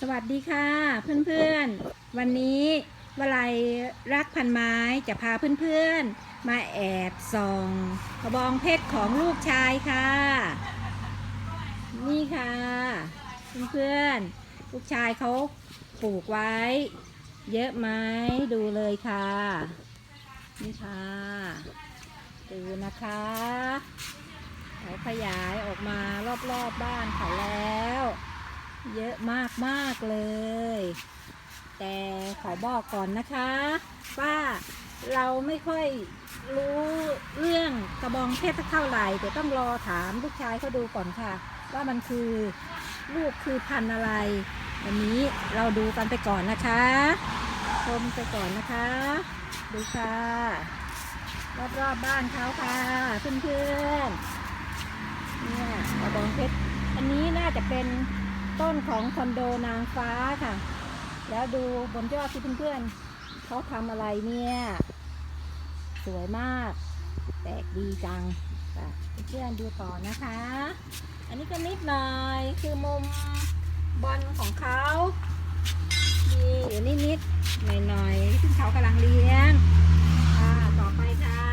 สวัสดีค่ะเพื่อนๆ วันนี้วลัยรักพันไม้จะพาเพื่อนๆ มาแอบส่องกระบองเพชรของลูกชายค่ะ นี่ค่ะ เพื่อนๆ ลูกชายเขาปลูกไว้ เยอะไหมดูเลยค่ะ นี่ค่ะ ดูนะคะเขาขยายออกมารอบๆบบ้านเขาแล้ว เยอะมากมากเลย แต่ขอบอกก่อนนะคะว่าเราไม่ค่อยรู้เรื่องกระบองเพชรเท่าไหร่แต่ต้องรอถามลูกชายเขาดูก่อนค่ะ ว่ามันคือลูกคือพันธุ์อะไรวันนี้เราดูกันไปก่อนนะคะ ชมไปก่อนนะคะ ดูค่ะ รอบๆบบ้านเขาค่ะเพื่อนๆเนี่ยกระบองเพชรอันนี้น่าจะเป็น ต้นของคอนโดนางฟ้าค่ะ แล้วดูบนยอดที่เพื่อนๆเขาทำอะไรเนี่ย สวยมาก แตกดีจังเพื่อนดูต่อนะคะ อันนี้ก็นิดหน่อยคือมุมบอลของเขามีอยู่นิดๆหน่อยๆซึ่งเขากำลังเลี้ยงค่ะต่อไปค่ะ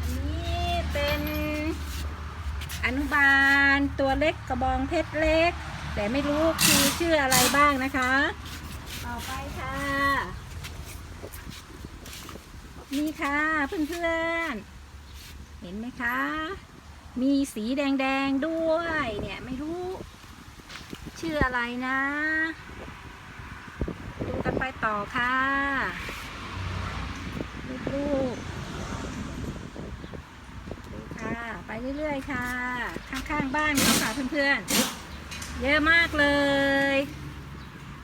อันนี้เป็นอนุบาลตัวเล็กกระบองเพชรเล็ก แต่ไม่รู้คือชื่ออะไรบ้างนะคะ ต่อไปค่ะ นี่ค่ะเพื่อนๆ เห็นไหมคะ มีสีแดงๆด้วยเนี่ยไม่รู้ ชื่ออะไรนะ ดูกันไปต่อค่ะลูกๆดูค่ะ ไปเรื่อยๆค่ะ ข้างๆบ้านเขาค่ะเพื่อนๆ เยอะมากเลย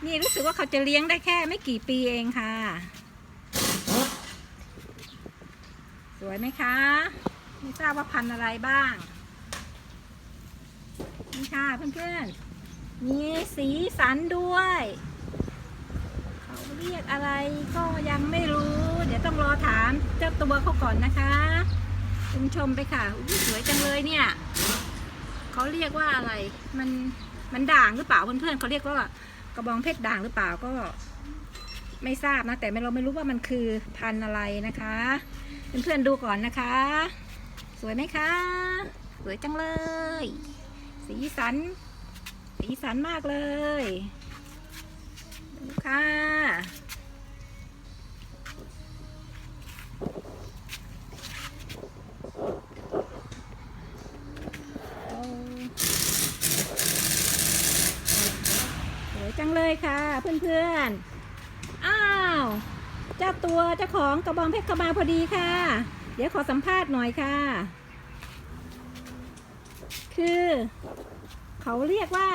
นี่รู้สึกว่าเขาจะเลี้ยงได้แค่ไม่กี่ปีเองค่ะ สวยไหมคะไม่ทราบว่าพันธุ์อะไรบ้าง นี่ค่ะเพื่อนๆ มีสีสันด้วย เขาเรียกอะไรก็ยังไม่รู้ เดี๋ยวต้องรอถามเจ้าตัวเขาก่อนนะคะคุณชมไปค่ะสวยจังเลยเนี่ย เขาเรียกว่าอะไร มัน มันด่างหรือเปล่าเพื่อนๆเขาเรียกว่ากระบองเพชรด่างหรือเปล่าก็ไม่ทราบนะ แต่เราไม่รู้ว่ามันคือพันธุ์อะไรนะคะ เพื่อนๆดูก่อนนะคะ สวยไหมคะ สวยจังเลย สีสัน สีสันมากเลยดูค่ะ โอ้สวยจัง เลยค่ะเพื่อนๆ อ้าว เจ้าตัวเจ้าของกระบองเพชรเข้ามาพอดีค่ะ เดี๋ยวขอสัมภาษณ์หน่อยค่ะ คือ เขาเรียกว่า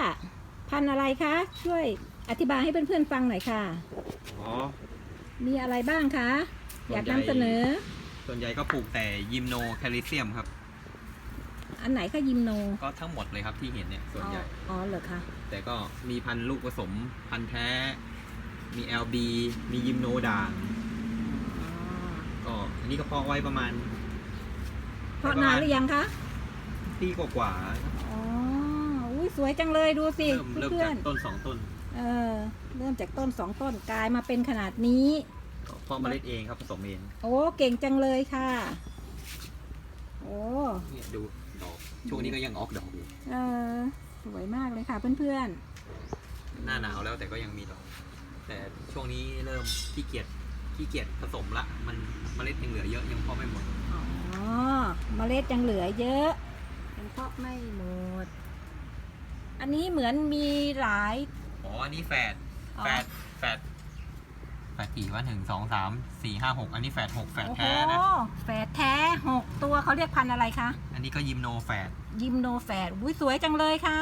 พันธุ์อะไรคะ ช่วยอธิบายให้เพื่อนๆฟังหน่อยค่ะ อ๋อ มีอะไรบ้างคะ อยากนำเสนอ ส่วนใหญ่ก็ปลูกแต่ยิมโนแคลิเซียมครับ อันไหนคะยิมโน ก็ทั้งหมดเลยครับที่เห็นเนี่ยส่วนใหญ่ อ๋อเหรอคะ แต่ก็มีพันธุ์ลูกผสม พันธุ์แท้ มี LB มียิมโนด่างอ๋อก็อันนี้ก็เพาะไว้ประมาณเพราะนานหรือยังคะปีกว่าอ๋ออุ้ยสวยจังเลยดูสิๆเริ่มเริ่มเพื่อจานกต้นสองต้นๆเออ เริ่มจากต้นสองต้นกลายมาเป็นขนาดนี้ก็เพาะเมล็ดเองครับผสมเอง โอ้เก่งจังเลยค่ะ โอ้เนี่ยดูดอก ช่วงนี้ก็ยังออกดอกอยู่เออสวยมากเลยค่ะเพื่อนหน้าหนาวแล้วแต่ก็ยังมีดอก แต่ช่วงนี้เริ่มขี้เกียจขี้เกียจผสมละ มันเมล็ดยังเหลือเยอะยังเพาะไม่หมด ๆ อ๋อเมล็ดยังเหลือเยอะยังเพาะไม่หมด อันนี้เหมือนมีหลาย อ๋ออันนี้แฝดอ๋อ แฝดแฝด แฝดกี่วะหนึ่งสองสามสี่ห้าหกอันนี้แฝดหกแฝดโอ้โหแท้นะ แฝดแท้หกตัวเขาเรียกพันธุ์อะไรคะอันนี้ก็ยิมโนแฝดยิมโนแฝดอุ้ยสวยจังเลยค่ะ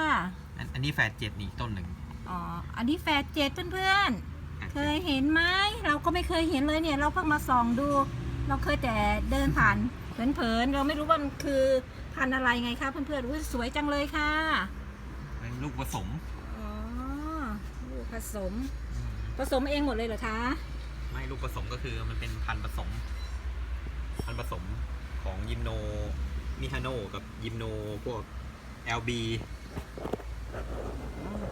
อันอันนี้แฝดเจ็ดนี่ต้นหนึ่งอ๋ออันนี้แฝดเจ็ดเพื่อนๆ เคยเห็นไหมเราก็ไม่เคยเห็นเลยเนี่ย เราเพิ่งมาส่องดู เราเคยแต่เดินผ่านเผินๆเราไม่รู้ว่ามันคือพันธุ์อะไรไงคะเพื่อนๆอุ้ยสวยจังเลยค่ะ เป็นลูกผสม อ๋อลูกผสม ผสมเองหมดเลยเหรอคะ ไม่ลูกผสมก็คือมันเป็นพันธุ์ผสม พันธุ์ผสมของยิมโนมิฮาโนกับยิมโนพวก LB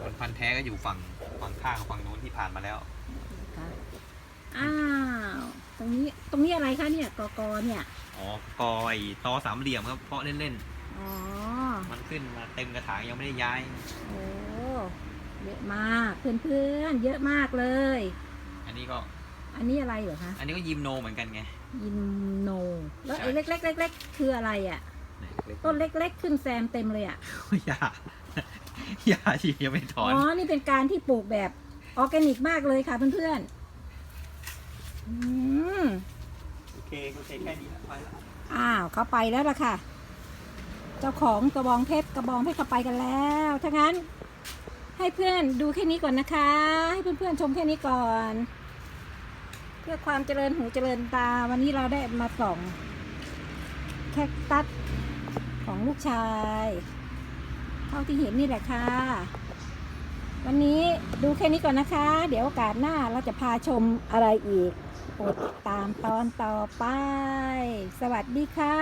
ส่วนพันธุ์แท้ก็อยู่ฝั่งฝั่งข้างฝั่งนู้นที่ผ่านมาแล้วค่ะอ้าว ตรงนี้ ตรงนี้อะไรคะเนี่ย กอกอเนี่ย อ๋อกอยตอสามเหลี่ยมครับเพาะเล่นอ๋อ ๆ มันขึ้นมาเต็มกระถางยังไม่ได้ย้าย โอ้ เยอะมากเพื่อนๆเยอะมากเลย อันนี้ก็ อันนี้อะไรเหรอคะอันนี้ก็ยิมโนเหมือนกันไง ยิมโน แล้วใช่ไอ้เล็กๆเล็กๆคืออะไรอะ ต้นเล็กๆขึ้นแซมเต็มเลยอะ อย่า อย่าชียังไม่ถอน อ๋อ นี่เป็นการที่ปลูกแบบออร์แกนิกมากเลยค่ะเพื่อนๆอืมโอเคโอเคแค่นี้ละไปละอ้าวเขาไปแล้วล่ะค่ะ เจ้าของกระบองเพชรกระบองเพชรเขาไปกันแล้วถ้างั้น ให้เพื่อนดูแค่นี้ก่อนนะคะ ให้เพื่อนๆชมแค่นี้ก่อน เพื่อความเจริญหูเจริญตา วันนี้เราได้มาส่องแคคตัสของลูกชายเท่าที่เห็นนี่แหละค่ะ วันนี้ดูแค่นี้ก่อนนะคะ เดี๋ยวโอกาสหน้าเราจะพาชมอะไรอีกโปรดติดตามตอนต่อไป สวัสดีค่ะ